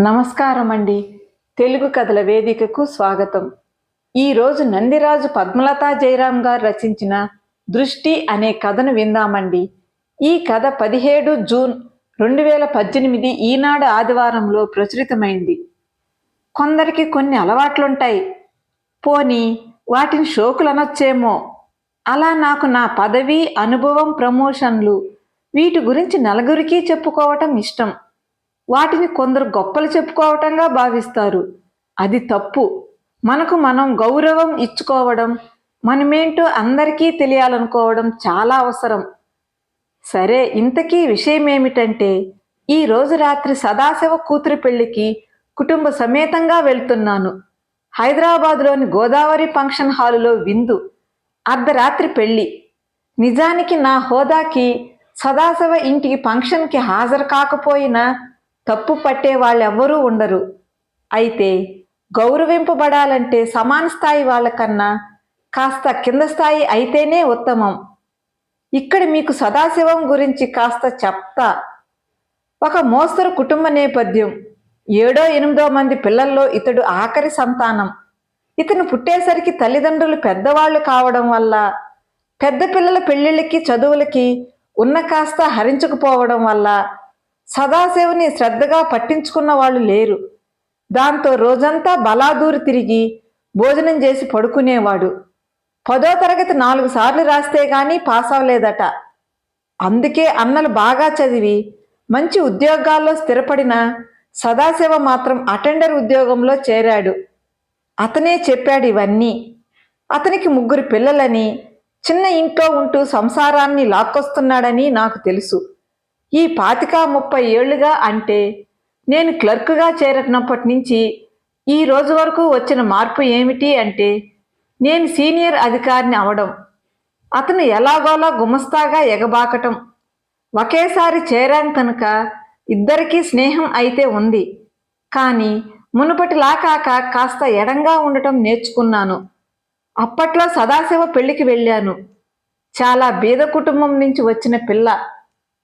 నమస్కారం అండి తెలుగు కథల వేదికకు స్వాగతం. ఈరోజు నందిరాజు పద్మలతా జయరాం గారు రచించిన దృష్టి అనే కథను విందామండి. ఈ కథ పదిహేడు జూన్ రెండు వేల పద్దెనిమిది ఈనాడు ఆదివారంలో ప్రచురితమైంది. కొందరికి కొన్ని అలవాట్లుంటాయి. పోని వాటిని షోకులు అనొచ్చేమో అలా నాకు నా పదవి అనుభవం ప్రమోషన్లు వీటి గురించి నలుగురికి చెప్పుకోవటం ఇష్టం. వాటిని కొందరు గొప్పలు చెప్పుకోవటంగా భావిస్తారు. అది తప్పు. మనకు మనం గౌరవం ఇచ్చుకోవడం మనమేంటో అందరికీ తెలియాలనుకోవడం చాలా అవసరం. సరే ఇంతకీ విషయం ఏమిటంటే ఈ రోజు రాత్రి సదాశివ కూతురు పెళ్ళికి కుటుంబ సమేతంగా వెళ్తున్నాను. హైదరాబాద్లోని గోదావరి ఫంక్షన్ హాలులో విందు. అర్ధరాత్రి పెళ్ళి. నిజానికి నా హోదాకి సదాశివ ఇంటికి ఫంక్షన్కి హాజరు కాకపోయినా తప్పు పట్టే వాళ్ళెవ్వరూ ఉండరు. అయితే గౌరవింపబడాలంటే సమాన స్థాయి వాళ్ళకన్నా కాస్త కింద స్థాయి అయితేనే ఉత్తమం. ఇక్కడ మీకు సదాశివం గురించి కాస్త చెప్తా. ఒక మోస్తరు కుటుంబ నేపథ్యం. ఏడో ఎనిమిదో మంది పిల్లల్లో ఇతడు ఆఖరి సంతానం. ఇతను పుట్టేసరికి తల్లిదండ్రులు పెద్దవాళ్ళు కావడం వల్ల పెద్ద పిల్లల పెళ్ళిళ్ళకి చదువులకి ఉన్న కాస్త హరించకపోవడం వల్ల సదాశివుని శ్రద్ధగా పట్టించుకున్న వాళ్ళు లేరు. దాంతో రోజంతా బలాదూరు తిరిగి భోజనం చేసి పడుకునేవాడు. పదో తరగతి నాలుగు సార్లు రాస్తే గానీ పాస్ అవ్వలేదట. అందుకే అన్నలు బాగా చదివి మంచి ఉద్యోగాల్లో స్థిరపడిన సదాశివ మాత్రం అటెండర్ ఉద్యోగంలో చేరాడు. అతనే చెప్పాడు ఇవన్నీ. అతనికి ముగ్గురు పిల్లలని చిన్న ఇంట్లో ఉంటూ సంసారాన్ని లాక్కొస్తున్నాడని నాకు తెలుసు. ఈ పాతిక ముప్పై ఏళ్ళుగా అంటే నేను క్లర్క్గా చేరినప్పటి నుంచి ఈ రోజు వరకు వచ్చిన మార్పు ఏమిటి అంటే నేను సీనియర్ అధికారిని అవడం అతను ఎలాగోలా గుమస్తాగా ఎగబాకటం. ఒకేసారి చేరాం కనుక ఇద్దరికీ స్నేహం అయితే ఉంది. కానీ మునుపటిలా కాక కాస్త ఎడంగా ఉండటం నేర్చుకున్నాను. అప్పట్లో సదాశివ పెళ్ళికి వెళ్ళాను. చాలా బీద కుటుంబం నుంచి వచ్చిన పిల్ల.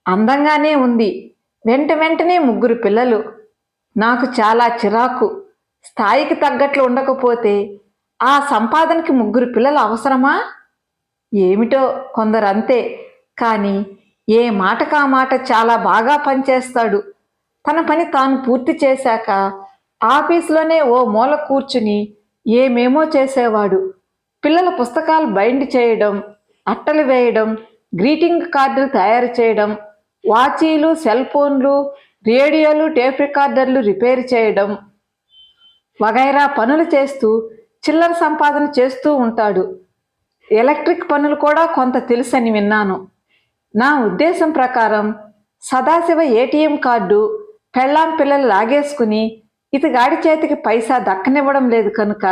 అందంగానే ఉంది. వెంట వెంటనే ముగ్గురు పిల్లలు. నాకు చాలా చిరాకు. స్థాయికి తగ్గట్లు ఉండకపోతే ఆ సంపాదనకి ముగ్గురు పిల్లలు అవసరమా? ఏమిటో కొందరు అంతే కానీ ఏ మాటకా మాట చాలా బాగా పనిచేస్తాడు. తన పని తాను పూర్తి చేశాక ఆఫీసులోనే ఓ మూల కూర్చుని ఏమేమో చేసేవాడు. పిల్లల పుస్తకాలు బైండ్ చేయడం అట్టలు వేయడం గ్రీటింగ్ కార్డులు తయారు చేయడం వాచీలు సెల్ ఫోన్లు రేడియోలు టేప్ రికార్డర్లు రిపేర్ చేయడం వగైరా పనులు చేస్తూ చిల్లర సంపాదన చేస్తూ ఉంటాడు. ఎలక్ట్రిక్ పనులు కూడా కొంత తెలుసని విన్నాను. నా ఉద్దేశం ప్రకారం సదాశివ ఏటీఎం కార్డు పెళ్ళాం పిల్లలు లాగేసుకుని ఇతగాడి చేతికి పైసా దక్కనివ్వడం లేదు కనుక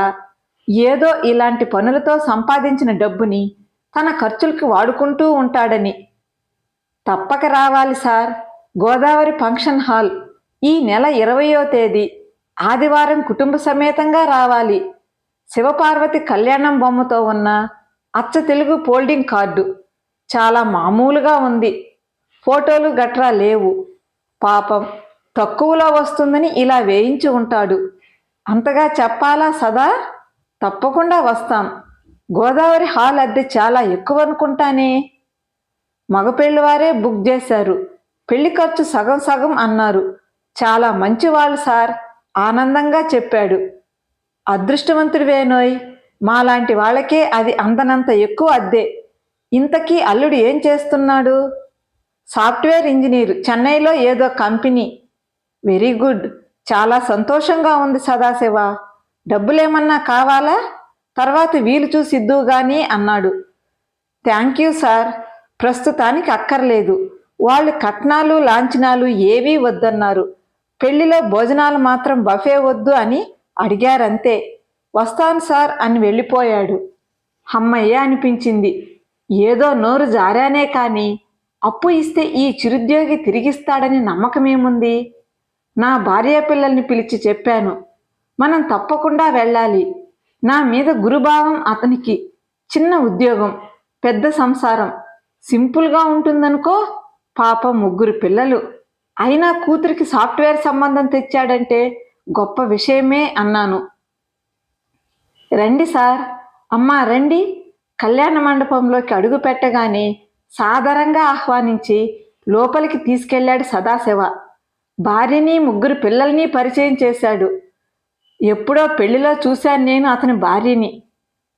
ఏదో ఇలాంటి పనులతో సంపాదించిన డబ్బుని తన ఖర్చులకి వాడుకుంటూ ఉంటాడని తప్పక రావాలి సార్. గోదావరి ఫంక్షన్ హాల్ ఈ నెల ఇరవయో తేదీ ఆదివారం కుటుంబ సమేతంగా రావాలి. శివపార్వతి కళ్యాణం బొమ్మతో ఉన్న అచ్చ తెలుగు ఫోల్డింగ్ కార్డు చాలా మామూలుగా ఉంది. ఫోటోలు గట్రా లేవు. పాపం తక్కువలో వస్తుందని ఇలా వేయించి ఉంటాడు. అంతగా చెప్పాలా సదా? తప్పకుండా వస్తాం. గోదావరి హాల్ అద్దె చాలా ఎక్కువ అనుకుంటానే? మగ వారే బుక్ చేశారు. పెళ్ళి ఖర్చు సగం సగం అన్నారు. చాలా మంచి వాళ్ళు సార్ ఆనందంగా చెప్పాడు. అదృష్టవంతుడివేనోయ్ మాలాంటి వాళ్ళకే అది అందనంత ఎక్కువ అద్దె. ఇంతకీ అల్లుడు ఏం చేస్తున్నాడు? సాఫ్ట్వేర్ ఇంజనీర్ చెన్నైలో ఏదో కంపెనీ. Very good. చాలా సంతోషంగా ఉంది సదాశివ. డబ్బులేమన్నా కావాలా? తర్వాత వీలు చూసిద్దు కానీ గాని అన్నాడు. Thank you sir. ప్రస్తుతానికి అక్కర్లేదు. వాళ్ళు కట్నాలు లాంఛనాలు ఏవీ వద్దన్నారు. పెళ్ళిలో భోజనాలు మాత్రం బఫే వద్దు అని అడిగారంతే. వస్తాను సార్ అని వెళ్ళిపోయాడు. అమ్మయ్య అనిపించింది. ఏదో నోరు జారానే కానీ అప్పు ఇస్తే ఈ చిరుద్యోగి తిరిగిస్తాడని నమ్మకమేముంది? నా భార్య పిల్లల్ని పిలిచి చెప్పాను. మనం తప్పకుండా వెళ్ళాలి. నా మీద గురుభావం అతనికి. చిన్న ఉద్యోగం. పెద్ద సంసారం. సింపుల్గా ఉంటుందనుకో పాప ముగ్గురు పిల్లలు. అయినా కూతురికి సాఫ్ట్వేర్ సంబంధం తెచ్చాడంటే గొప్ప విషయమే అన్నాను. రండి సార్. అమ్మా రండి. కళ్యాణ మండపంలోకి అడుగు పెట్టగానే సాదరంగా ఆహ్వానించి లోపలికి తీసుకెళ్ళాడు సదాశివ. భార్యని ముగ్గురు పిల్లల్ని పరిచయం చేశాడు. ఎప్పుడో పెళ్ళిలో చూశాను నేను అతని భార్యని.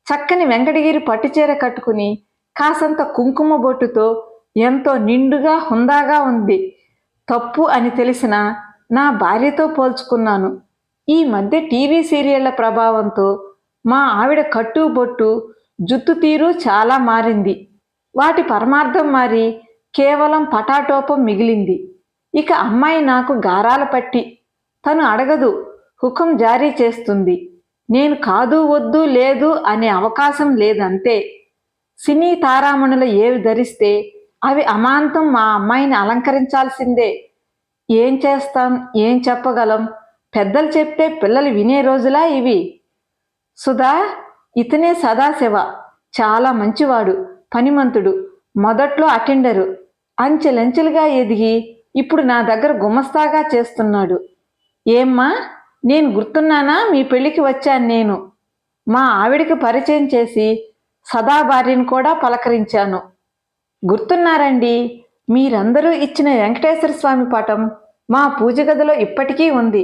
చక్కని వెంకటగిరి పట్టుచీర కట్టుకుని కాసంత కుంకుమ బొట్టుతో ఎంతో నిండుగా హుందాగా ఉంది. తప్పు అని తెలిసిన నా భార్యతో పోల్చుకున్నాను. ఈ మధ్య టీవీ సీరియళ్ళ ప్రభావంతో మా ఆవిడ కట్టు బొట్టు జుత్తు తీరు చాలా మారింది. వాటి పరమార్థం మారి కేవలం పటాటోపం మిగిలింది. ఇక అమ్మాయి నాకు గారాల పట్టి. తను అడగదు హుకం జారీ చేస్తుంది. నేను కాదు వద్దు లేదు అనే అవకాశం లేదంతే. సినీ తారామణులు ఏవి ధరిస్తే అవి అమాంతం మా అమ్మాయిని అలంకరించాల్సిందే. ఏం చేస్తాం? ఏం చెప్పగలం? పెద్దలు చెప్తే పిల్లలు వినే రోజులా ఇవి. సుధా ఇతనే సదాశివ. చాలా మంచివాడు పనిమంతుడు మొదట్లో అటెండరు. అంచెలంచెలుగా ఎదిగి ఇప్పుడు నా దగ్గర గుమస్తాగా చేస్తున్నాడు. ఏమ్మా నేను గుర్తున్నానా? మీ పెళ్ళికి వచ్చాను నేను. మా ఆవిడికి పరిచయం చేసి సదా భార్యను కూడా పలకరించాను. గుర్తున్నారండి మీరందరూ ఇచ్చిన వెంకటేశ్వర స్వామి పటం మా పూజ గదిలో ఇప్పటికీ ఉంది.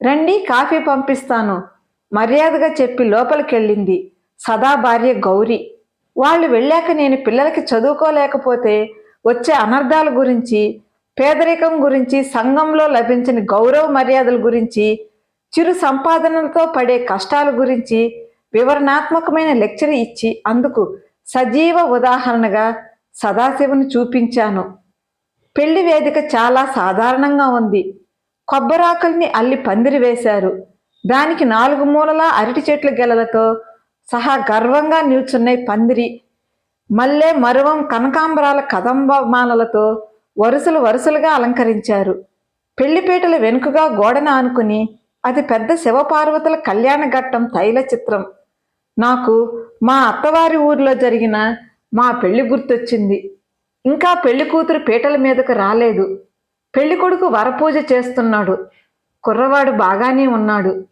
రండి కాఫీ పంపిస్తాను. మర్యాదగా చెప్పి లోపలికెళ్ళింది సదా భార్య గౌరీ. వాళ్ళు వెళ్ళాక నేను పిల్లలకి చదువుకోలేకపోతే వచ్చే అనర్థాల గురించి పేదరికం గురించి సంఘంలో లభించిన గౌరవ మర్యాదల గురించి చిరు సంపాదనలతో పడే కష్టాల గురించి వివరణాత్మకమైన లెక్చర్ ఇచ్చి అందుకు సజీవ ఉదాహరణగా సదాశివుని చూపించాను. పెళ్ళి వేదిక చాలా సాధారణంగా ఉంది. కొబ్బరాకుల్ని అల్లి పందిరి వేశారు. దానికి నాలుగు మూలల అరటి చెట్ల గెలలతో సహా గర్వంగా నిల్చున్నాయి పందిరి మల్లె మరువం కనకాంబరాల కదంబమాలలతో వరుసలు వరుసలుగా అలంకరించారు. పెళ్ళిపీటల వెనుకగా గోడన ఆనుకుని అది పెద్ద శివపార్వతుల కళ్యాణ ఘట్టం తైల చిత్రం నాకు మా అత్తవారి ఊర్లో జరిగిన మా పెళ్ళి గుర్తొచ్చింది. ఇంకా పెళ్ళి కూతురు పీటల మీదకు రాలేదు. పెళ్ళి కొడుకు వరపూజ చేస్తున్నాడు. కుర్రవాడు బాగానే ఉన్నాడు.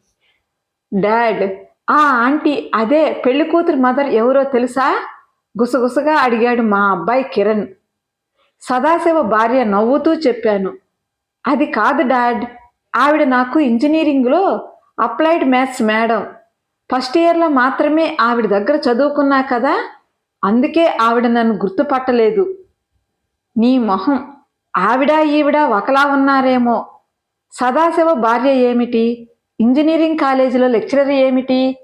డాడ్ ఆ ఆంటీ అదే పెళ్ళి కూతురు మదర్ ఎవరో తెలుసా? గుసగుసగా అడిగాడు మా అబ్బాయి కిరణ్. సదాశివ భార్య నవ్వుతూ చెప్పాను. అది కాదు డాడ్ ఆవిడ నాకు ఇంజనీరింగ్లో అప్లైడ్ మ్యాథ్స్ మేడం. ఫస్ట్ ఇయర్లో మాత్రమే ఆవిడ దగ్గర చదువుకున్నా కదా అందుకే ఆవిడ నన్ను గుర్తుపట్టలేదు. నీ మొహం ఆవిడ ఈవిడ ఒకలా ఉన్నారేమో. సదాశివ భార్య ఏమిటి? ఇంజనీరింగ్ కాలేజీలో లెక్చరర్ ఏమిటి?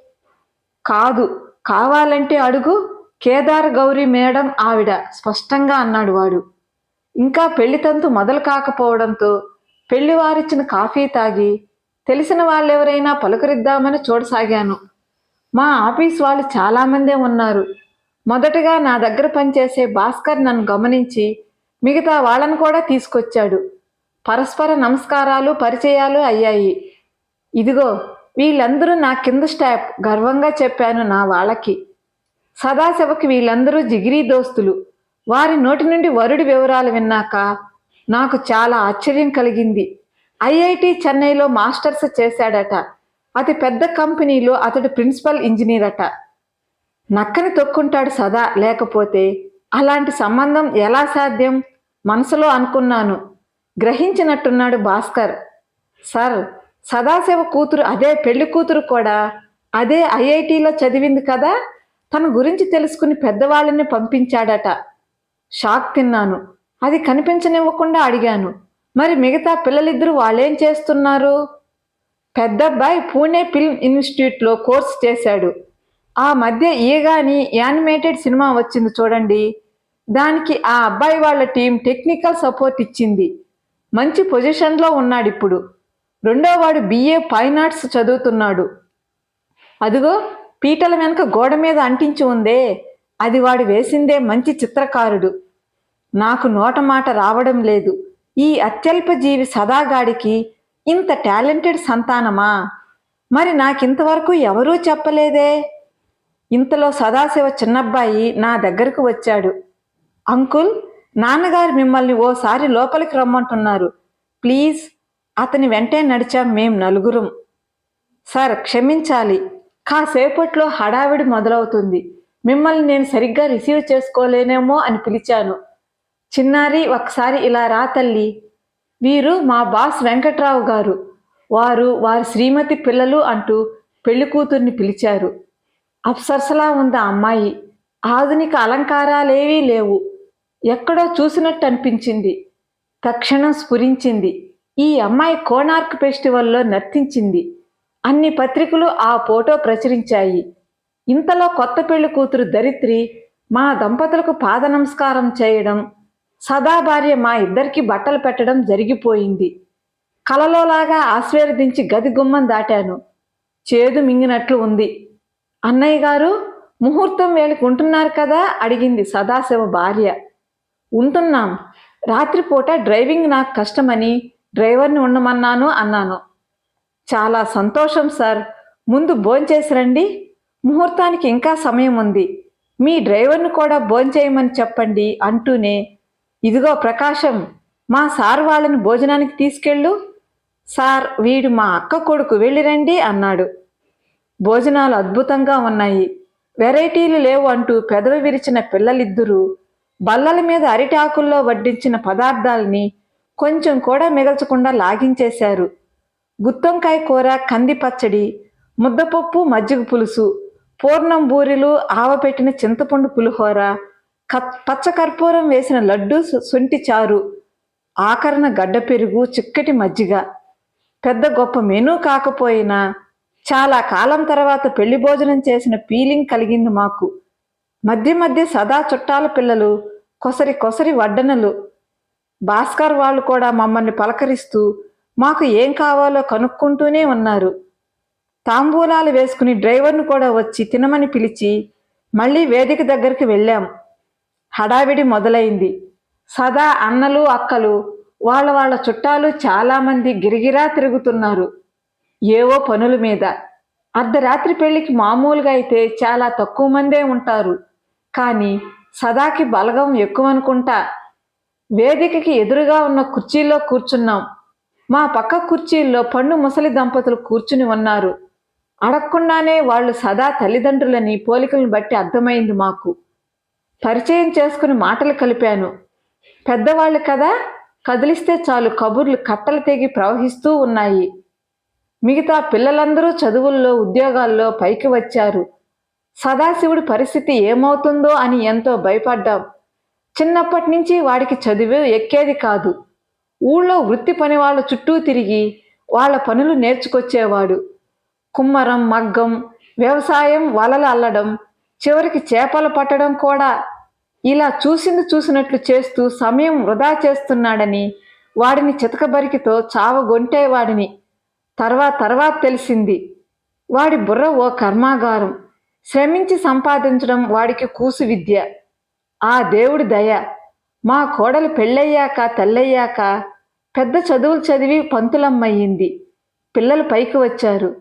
కాదు కావాలంటే అడుగు. కేదార్ గౌరీ మేడం ఆవిడ స్పష్టంగా అన్నాడు వాడు. ఇంకా పెళ్ళి తంతు మొదలు కాకపోవడంతో పెళ్ళివారిచ్చిన కాఫీ తాగి తెలిసిన వాళ్ళెవరైనా పలుకరిద్దామని చూడసాగాను. మా ఆఫీస్ వాళ్ళు చాలామందే ఉన్నారు. మొదటగా నా దగ్గర పనిచేసే భాస్కర్ నన్ను గమనించి మిగతా వాళ్ళను కూడా తీసుకొచ్చాడు. పరస్పర నమస్కారాలు పరిచయాలు అయ్యాయి. ఇదిగో వీళ్ళందరూ నా కింద స్టాప్ గర్వంగా చెప్పాను నా వాళ్ళకి. సదాశివకి వీళ్ళందరూ జిగిరీ దోస్తులు. వారి నోటి నుండి వరుడి వివరాలు విన్నాక నాకు చాలా ఆశ్చర్యం కలిగింది. ఐఐటి చెన్నైలో మాస్టర్స్ చేశాడట. అతి పెద్ద కంపెనీలో అతడు ప్రిన్సిపల్ ఇంజనీర్ అట. నక్కని తొక్కుంటాడు సదా లేకపోతే అలాంటి సంబంధం ఎలా సాధ్యం? మనసులో అనుకున్నాను. గ్రహించినట్టున్నాడు భాస్కర్. సార్ సదాశివ కూతురు అదే పెళ్ళి కూతురు కూడా అదే ఐఐటిలో చదివింది కదా? తన గురించి తెలుసుకుని పెద్దవాళ్ళని పంపించాడట. షాక్ తిన్నాను. అది కనిపించనివ్వకుండా అడిగాను. మరి మిగతా పిల్లలిద్దరూ వాళ్ళేం చేస్తున్నారు? పెద్దబ్బాయి పూణే ఫిల్మ్ ఇన్స్టిట్యూట్లో కోర్స్ చేశాడు. ఆ మధ్య ఈగాని యానిమేటెడ్ సినిమా వచ్చింది చూడండి. దానికి ఆ అబ్బాయి వాళ్ళ టీం టెక్నికల్ సపోర్ట్ ఇచ్చింది. మంచి పొజిషన్లో ఉన్నాడు ఇప్పుడు. రెండో వాడు బిఏ ఫైన్ ఆర్ట్స్ చదువుతున్నాడు. అదిగో పీటల వెనుక గోడ మీద అంటించి ఉందే. అది వాడు వేసిందే మంచి చిత్రకారుడు. నాకు నోట మాట రావడం లేదు. ఈ అత్యల్ప జీవి సదాగాడికి ఇంత టాలెంటెడ్ సంతానమా? మరి నాకింతవరకు ఎవరూ చెప్పలేదే? ఇంతలో సదాశివ చిన్నబ్బాయి నా దగ్గరకు వచ్చాడు. అంకుల్ నాన్నగారు మిమ్మల్ని ఓసారి లోపలికి రమ్మంటున్నారు. ప్లీజ్ అతని వెంటే నడిచాం మేం నలుగురం. సార్ క్షమించాలి. కాసేపట్లో హడావిడి మొదలవుతుంది. మిమ్మల్ని నేను సరిగ్గా రిసీవ్ చేసుకోలేనేమో అని పిలిచాను. చిన్నారి ఒకసారి ఇలా రా తల్లి. వీరు మా బాస్ వెంకట్రావు గారు. వారు వారి శ్రీమతి పిల్లలు అంటూ పెళ్ళి కూతుర్ని పిలిచారు. అప్సరసలా ఉంది ఆ అమ్మాయి. ఆధునిక అలంకారాలేవీ లేవు. ఎక్కడో చూసినట్టు అనిపించింది తక్షణం స్ఫురించింది. ఈ అమ్మాయి కోణార్క్ ఫెస్టివల్లో నర్తించింది. అన్ని పత్రికలు ఆ ఫోటో ప్రచురించాయి. ఇంతలో కొత్త పెళ్ళి కూతురు దరిత్రి మా దంపతులకు పాద నమస్కారం చేయడం సదా భార్య మా ఇద్దరికి బట్టలు పెట్టడం జరిగిపోయింది. కలలోలాగా ఆశీర్వదించి గది గుమ్మం దాటాను. చేదు మింగినట్లు ఉంది. అన్నయ్య గారు ముహూర్తం వేళకి ఉంటున్నారు కదా? అడిగింది సదాశివ భార్య. ఉంటున్నాం. రాత్రిపూట డ్రైవింగ్ నాకు కష్టమని డ్రైవర్ని ఉండమన్నాను అన్నాను. చాలా సంతోషం సార్. ముందు భోంచేసి రండి. ముహూర్తానికి ఇంకా సమయం ఉంది. మీ డ్రైవర్ను కూడా భోంచేయమని చెప్పండి అంటూనే ఇదిగో ప్రకాశం మా సార్ వాళ్ళని భోజనానికి తీసుకెళ్ళు. సార్ వీడు మా అక్క కొడుకు వెళ్ళిరండి అన్నాడు. భోజనాలు అద్భుతంగా ఉన్నాయి. వెరైటీలు లేవు అంటూ పెదవి విరిచిన పిల్లలిద్దరూ బల్లల మీద అరిటాకుల్లో వడ్డించిన పదార్థాలని కొంచెం కూడా మిగల్చకుండా లాగించేశారు. గుత్తంకాయ కూర కంది పచ్చడి ముద్దపప్పు మజ్జిగ పులుసు పూర్ణం బూరెలు ఆవపెట్టిన చింతపండు పులిహోర పచ్చ పచ్చకర్పూరం వేసిన లడ్డు సు- చారు ఆకరణ గడ్డ పెరుగు చిక్కటి మజ్జిగ. పెద్ద గొప్ప మెనూ కాకపోయినా చాలా కాలం తర్వాత పెళ్ళి భోజనం చేసిన ఫీలింగ్ కలిగింది మాకు. మధ్య మధ్య సదా చుట్టాల పిల్లలు కొసరి కొసరి వడ్డనలు. భాస్కర్ వాళ్ళు కూడా మమ్మల్ని పలకరిస్తూ మాకు ఏం కావాలో కనుక్కుంటూనే ఉన్నారు. తాంబూలాలు వేసుకుని డ్రైవర్ను కూడా వచ్చి తినమని పిలిచి మళ్ళీ వేదిక దగ్గరికి వెళ్ళాం. హడావిడి మొదలైంది. సదా అన్నలు అక్కలు వాళ్ళ వాళ్ళ చుట్టాలు చాలామంది గిరిగిరా తిరుగుతున్నారు. ఏవో పనుల మీద. అర్ధరాత్రి పెళ్ళికి మామూలుగా అయితే చాలా తక్కువ మందే ఉంటారు. కానీ సదాకి బలగం ఎక్కువ అనుకుంటా వేదికకి ఎదురుగా ఉన్న కుర్చీల్లో కూర్చున్నాం. మా పక్క కుర్చీల్లో పండు ముసలి దంపతులు కూర్చుని ఉన్నారు. అడగకుండానే వాళ్ళు సదా తల్లిదండ్రులని పోలికలను బట్టి అర్థమైంది మాకు. పరిచయం చేసుకుని మాటలు కలిపాను. పెద్దవాళ్ళు కదా కదిలిస్తే చాలు కబుర్లు కట్టలు తెగి ప్రవహిస్తూ ఉన్నాయి. మిగతా పిల్లలందరూ చదువుల్లో ఉద్యోగాల్లో పైకి వచ్చారు. సదాశివుడి పరిస్థితి ఏమవుతుందో అని ఎంతో భయపడ్డాం. చిన్నప్పటి నుంచి వాడికి చదువు ఎక్కేది కాదు. ఊళ్ళో వృత్తి పని వాళ్ళ చుట్టూ తిరిగి వాళ్ళ పనులు నేర్చుకొచ్చేవాడు. కుమ్మరం మగ్గం వ్యవసాయం వలలు అల్లడం చివరికి చేపలు పట్టడం కూడా. ఇలా చూసింది చూసినట్లు చేస్తూ సమయం వృధా చేస్తున్నాడని వాడిని చితకబరికితో చావగొంటేవాడిని తర్వాత తర్వాత తెలిసింది. వాడి బుర్ర ఓ కర్మాగారం. శ్రమించి సంపాదించడం వాడికి కూసు విద్య. ఆ దేవుడి దయ. మా కోడలు పెళ్ళయ్యాక తెల్లయ్యాక పెద్ద చదువులు చదివి పంతులమ్మయ్యింది. పిల్లలు పైకి వచ్చారు.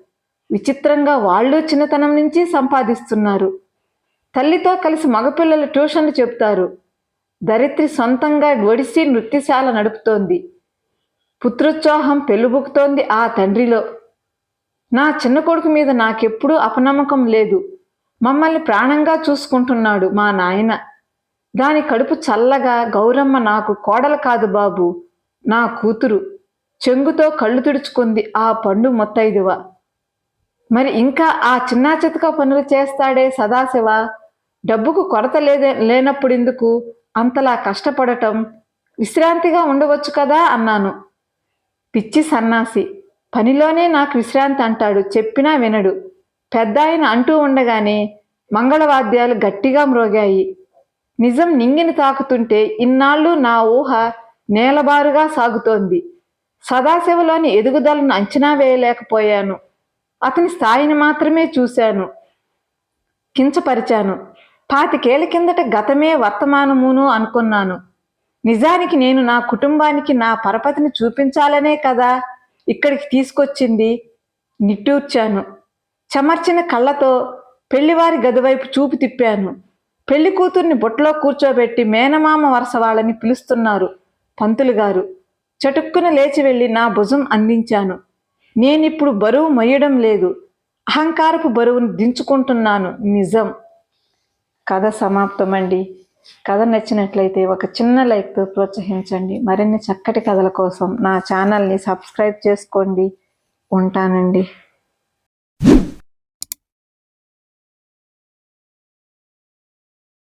విచిత్రంగా వాళ్ళు చిన్నతనం నుంచి సంపాదిస్తున్నారు. తల్లితో కలిసి మగపిల్లలు ట్యూషన్లు చెప్తారు. దరిత్రి సొంతంగా ఒడిసి నృత్యశాల నడుపుతోంది. పుత్రోత్సాహం పెళ్ళుబుకుతోంది ఆ తండ్రిలో. నా చిన్న కొడుకు మీద నాకెప్పుడూ అపనమ్మకం లేదు. మమ్మల్ని ప్రాణంగా చూసుకుంటున్నాడు మా నాయన. దాని కడుపు చల్లగా గౌరమ్మ నాకు కోడలు కాదు బాబు నా కూతురు. చెంగుతో కళ్ళు తుడుచుకుంది ఆ పండు మొత్తైదువ. మరి ఇంకా ఆ చిన్నా చితక పనులు చేస్తాడే సదాశివ? డబ్బుకు కొరత లేదే లేనప్పుడెందుకు అంతలా కష్టపడటం విశ్రాంతిగా ఉండవచ్చు కదా అన్నాను. పిచ్చి సన్నాసి. పనిలోనే నాకు విశ్రాంతి అంటాడు చెప్పినా వినడు. పెద్ద ఆయన అంటూ ఉండగానే మంగళవాద్యాలు గట్టిగా మ్రోగాయి. నిజం నింగిని తాకుతుంటే ఇన్నాళ్ళు నా ఊహ నేలబారుగా సాగుతోంది. సదాశివలోని ఎదుగుదలను అంచనా వేయలేకపోయాను. అతని స్థాయిని మాత్రమే చూశాను. కించపరిచాను. పాతికేళ్ళ కిందట గతమే వర్తమానమును అనుకున్నాను. నిజానికి నేను నా కుటుంబానికి నా పరపతిని చూపించాలనే కదా ఇక్కడికి తీసుకొచ్చింది నిట్టూర్చాను. చెమర్చిన కళ్ళతో పెళ్ళివారి గదివైపు చూపు తిప్పాను. పెళ్ళి కూతుర్ని బొట్లో కూర్చోబెట్టి మేనమామ వరస వాళ్ళని పిలుస్తున్నారు పంతులు గారు. చటుక్కున లేచి వెళ్ళి నా భుజం అందించాను. నేనిప్పుడు బరువు మొయ్యడం లేదు. అహంకారపు బరువును దించుకుంటున్నాను నిజం. కథ సమాప్తమండి. కథ నచ్చినట్లయితే ఒక చిన్న లైక్తో ప్రోత్సహించండి. మరిన్ని చక్కటి కథల కోసం నా ఛానల్ని సబ్స్క్రైబ్ చేసుకోండి. ఉంటానండి.